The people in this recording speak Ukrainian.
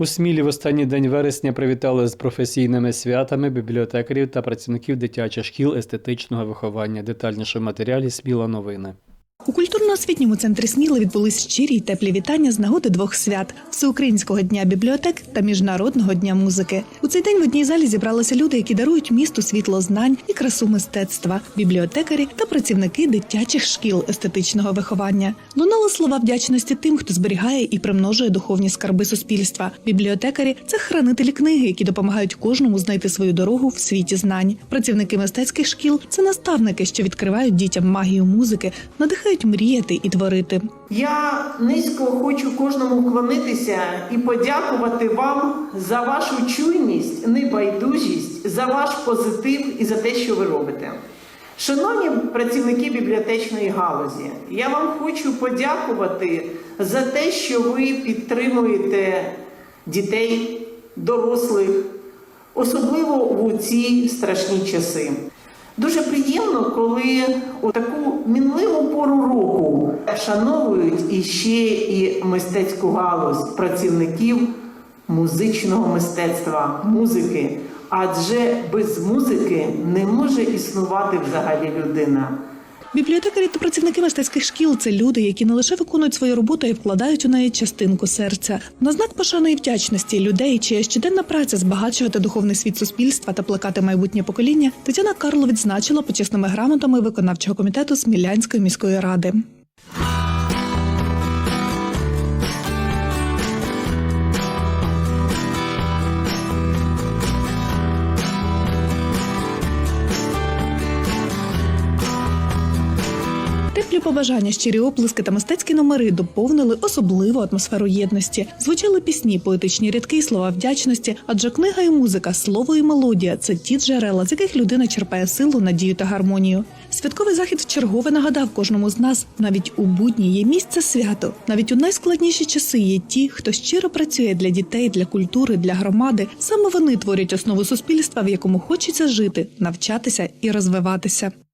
У Смілі в останній день вересня привітали з професійними святами бібліотекарів та працівників дитячих шкіл естетичного виховання. Детальніше в матеріалі Сміла новини. У культурно-освітньому центрі Сміли відбулись щирі й теплі вітання з нагоди двох свят Всеукраїнського дня бібліотек та Міжнародного дня музики. У цей день в одній залі зібралися люди, які дарують місту світло знань і красу мистецтва, бібліотекарі та працівники дитячих шкіл естетичного виховання. Лунали слова вдячності тим, хто зберігає і примножує духовні скарби суспільства. Бібліотекарі це хранителі книги, які допомагають кожному знайти свою дорогу в світі знань. Працівники мистецьких шкіл це наставники, що відкривають дітям магію музики, надихають мріяти і творити. Я низько хочу кожному вклонитися і подякувати вам за вашу чуйність, небайдужість, за ваш позитив і за те, що ви робите. Шановні працівники бібліотечної галузі, я вам хочу подякувати за те, що ви підтримуєте дітей, дорослих, особливо у ці страшні часи. Дуже приємно, коли у таку мінливу пору року шановують іще і мистецьку галузь працівників музичного мистецтва, музики. Адже без музики не може існувати взагалі людина. Бібліотекарі та працівники мистецьких шкіл це люди, які не лише виконують свою роботу і вкладають у неї частинку серця. На знак пошаної вдячності людей, чия щоденна праця збагачувати духовний світ суспільства та плекати майбутнє покоління, Тетяна Карло відзначила почесними грамотами виконавчого комітету Смілянської міської ради. Теплі побажання, щирі оплески та мистецькі номери доповнили особливу атмосферу єдності. Звучали пісні, поетичні рядки і слова вдячності. Адже книга і музика, слово і мелодія це ті джерела, з яких людина черпає силу, надію та гармонію. Святковий захід вчергове нагадав кожному з нас: навіть у будні є місце свято. Навіть у найскладніші часи є ті, хто щиро працює для дітей, для культури, для громади. Саме вони творять основу суспільства, в якому хочеться жити, навчатися і розвиватися.